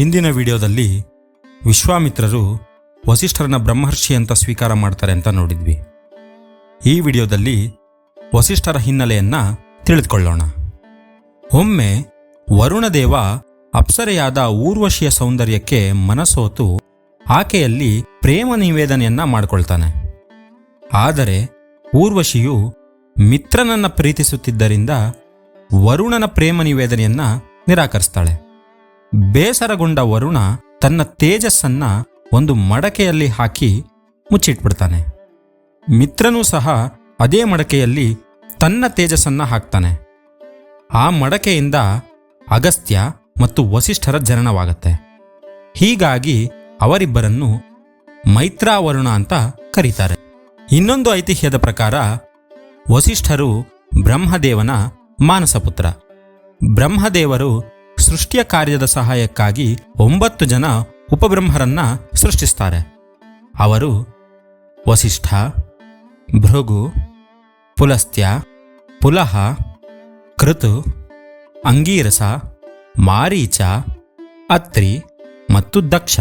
ಹಿಂದಿನ ವಿಡಿಯೋದಲ್ಲಿ ವಿಶ್ವಾಮಿತ್ರರು ವಸಿಷ್ಠರನ್ನ ಬ್ರಹ್ಮರ್ಷಿ ಅಂತ ಸ್ವೀಕಾರ ಮಾಡ್ತಾರೆ ಅಂತ ನೋಡಿದ್ವಿ. ಈ ವಿಡಿಯೋದಲ್ಲಿ ವಸಿಷ್ಠರ ಹಿನ್ನೆಲೆಯನ್ನ ತಿಳಿದುಕೊಳ್ಳೋಣ. ಒಮ್ಮೆ ವರುಣದೇವ ಅಪ್ಸರೆಯಾದ ಊರ್ವಶಿಯ ಸೌಂದರ್ಯಕ್ಕೆ ಮನಸೋತು ಆಕೆಯಲ್ಲಿ ಪ್ರೇಮ ನಿವೇದನೆಯನ್ನ ಮಾಡಿಕೊಳ್ತಾನೆ. ಆದರೆ ಊರ್ವಶಿಯು ಮಿತ್ರನನ್ನ ಪ್ರೀತಿಸುತ್ತಿದ್ದರಿಂದ ವರುಣನ ಪ್ರೇಮ ನಿವೇದನೆಯನ್ನ ನಿರಾಕರಿಸ್ತಾಳೆ. ಬೇಸರಗೊಂಡ ವರುಣ ತನ್ನ ತೇಜಸ್ಸನ್ನ ಒಂದು ಮಡಕೆಯಲ್ಲಿ ಹಾಕಿ ಮುಚ್ಚಿಟ್ಬಿಡ್ತಾನೆ. ಮಿತ್ರನೂ ಸಹ ಅದೇ ಮಡಕೆಯಲ್ಲಿ ತನ್ನ ತೇಜಸ್ಸನ್ನ ಹಾಕ್ತಾನೆ. ಆ ಮಡಕೆಯಿಂದ ಅಗಸ್ತ್ಯ ಮತ್ತು ವಸಿಷ್ಠರ ಜನನವಾಗತ್ತೆ. ಹೀಗಾಗಿ ಅವರಿಬ್ಬರನ್ನು ಮೈತ್ರಾವರುಣ ಅಂತ ಕರೀತಾರೆ. ಇನ್ನೊಂದು ಐತಿಹ್ಯದ ಪ್ರಕಾರ ವಸಿಷ್ಠರು ಬ್ರಹ್ಮದೇವನ ಮಾನಸಪುತ್ರ. ಬ್ರಹ್ಮದೇವರು ಸೃಷ್ಟಿಯ ಕಾರ್ಯದ ಸಹಾಯಕ್ಕಾಗಿ ಒಂಬತ್ತು ಜನ ಉಪಬ್ರಹ್ಮರನ್ನ ಸೃಷ್ಟಿಸ್ತಾರೆ. ಅವರು ವಸಿಷ್ಠ, ಭೃಗು, ಪುಲಸ್ತ್ಯ, ಪುಲಹ, ಕೃತು, ಅಂಗೀರಸ, ಮಾರೀಚ, ಅತ್ರಿ ಮತ್ತು ದಕ್ಷ.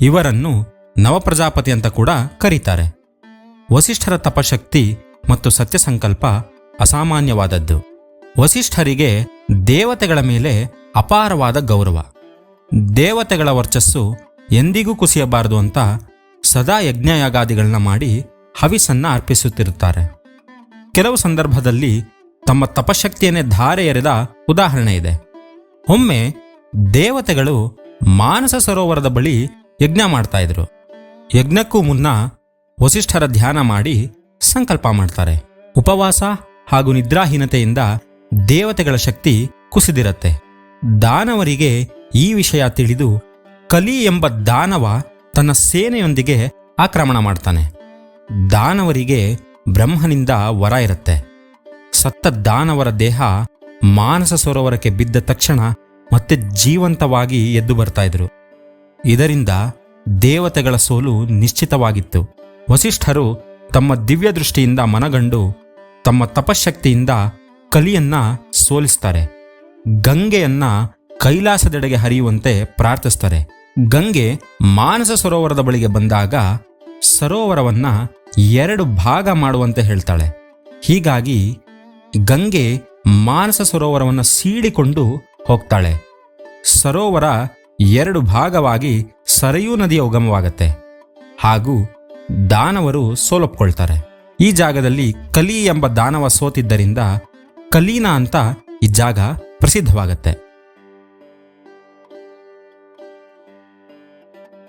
ಇವರನ್ನು ನವಪ್ರಜಾಪತಿ ಅಂತ ಕೂಡ ಕರೀತಾರೆ. ವಸಿಷ್ಠರ ತಪಶಕ್ತಿ ಮತ್ತು ಸತ್ಯಸಂಕಲ್ಪ ಅಸಾಮಾನ್ಯವಾದದ್ದು. ವಸಿಷ್ಠರಿಗೆ ದೇವತೆಗಳ ಮೇಲೆ ಅಪಾರವಾದ ಗೌರವ. ದೇವತೆಗಳ ವರ್ಚಸ್ಸು ಎಂದಿಗೂ ಕುಸಿಯಬಾರದು ಅಂತ ಸದಾ ಯಜ್ಞಯಾಗಾದಿಗಳನ್ನ ಮಾಡಿ ಹವಿಸನ್ನ ಅರ್ಪಿಸುತ್ತಿರುತ್ತಾರೆ. ಕೆಲವು ಸಂದರ್ಭದಲ್ಲಿ ತಮ್ಮ ತಪಶಕ್ತಿಯನ್ನೇ ಧಾರೆ ಎರೆದ ಉದಾಹರಣೆ ಇದೆ. ಒಮ್ಮೆ ದೇವತೆಗಳು ಮಾನಸ ಸರೋವರದ ಬಳಿ ಯಜ್ಞ ಮಾಡ್ತಾ ಇದ್ರು. ಯಜ್ಞಕ್ಕೂ ಮುನ್ನ ವಸಿಷ್ಠರ ಧ್ಯಾನ ಮಾಡಿ ಸಂಕಲ್ಪ ಮಾಡ್ತಾರೆ. ಉಪವಾಸ ಹಾಗೂ ನಿದ್ರಾಹೀನತೆಯಿಂದ ದೇವತೆಗಳ ಶಕ್ತಿ ಕುಸಿದಿರತ್ತೆ. ದಾನವರಿಗೆ ಈ ವಿಷಯ ತಿಳಿದು ಕಲಿ ಎಂಬ ದಾನವ ತನ್ನ ಸೇನೆಯೊಂದಿಗೆ ಆಕ್ರಮಣ ಮಾಡ್ತಾನೆ. ದಾನವರಿಗೆ ಬ್ರಹ್ಮನಿಂದ ವರ ಇರುತ್ತೆ. ಸತ್ತ ದಾನವರ ದೇಹ ಮಾನಸ ಸರೋವರಕ್ಕೆ ಬಿದ್ದ ತಕ್ಷಣ ಮತ್ತೆ ಜೀವಂತವಾಗಿ ಎದ್ದು ಬರ್ತಾ ಇದ್ರು. ಇದರಿಂದ ದೇವತೆಗಳ ಸೋಲು ನಿಶ್ಚಿತವಾಗಿತ್ತು. ವಸಿಷ್ಠರು ತಮ್ಮ ದಿವ್ಯ ದೃಷ್ಟಿಯಿಂದ ಮನಗಂಡು ತಮ್ಮ ತಪಶಕ್ತಿಯಿಂದ ಕಲಿಯನ್ನ ಸೋಲಿಸ್ತಾರೆ. ಗಂಗೆಯನ್ನ ಕೈಲಾಸದೆಡೆಗೆ ಹರಿಯುವಂತೆ ಪ್ರಾರ್ಥಿಸ್ತಾರೆ. ಗಂಗೆ ಮಾನಸ ಸರೋವರದ ಬಳಿಗೆ ಬಂದಾಗ ಸರೋವರವನ್ನ ಎರಡು ಭಾಗ ಮಾಡುವಂತೆ ಹೇಳ್ತಾಳೆ. ಹೀಗಾಗಿ ಗಂಗೆ ಮಾನಸ ಸರೋವರವನ್ನು ಸೀಳಿಕೊಂಡು ಹೋಗ್ತಾಳೆ. ಸರೋವರ ಎರಡು ಭಾಗವಾಗಿ ಸರಯೂ ನದಿಯ ಉಗಮವಾಗತ್ತೆ. ಹಾಗೂ ದಾನವರು ಸೋಲೊಪ್ಕೊಳ್ತಾರೆ. ಈ ಜಾಗದಲ್ಲಿ ಕಲಿ ಎಂಬ ದಾನವ ಸೋತಿದ್ದರಿಂದ ಕಲೀನ ಅಂತ ಈ ಜಾಗ ಪ್ರಸಿದ್ಧವಾಗತ್ತೆ.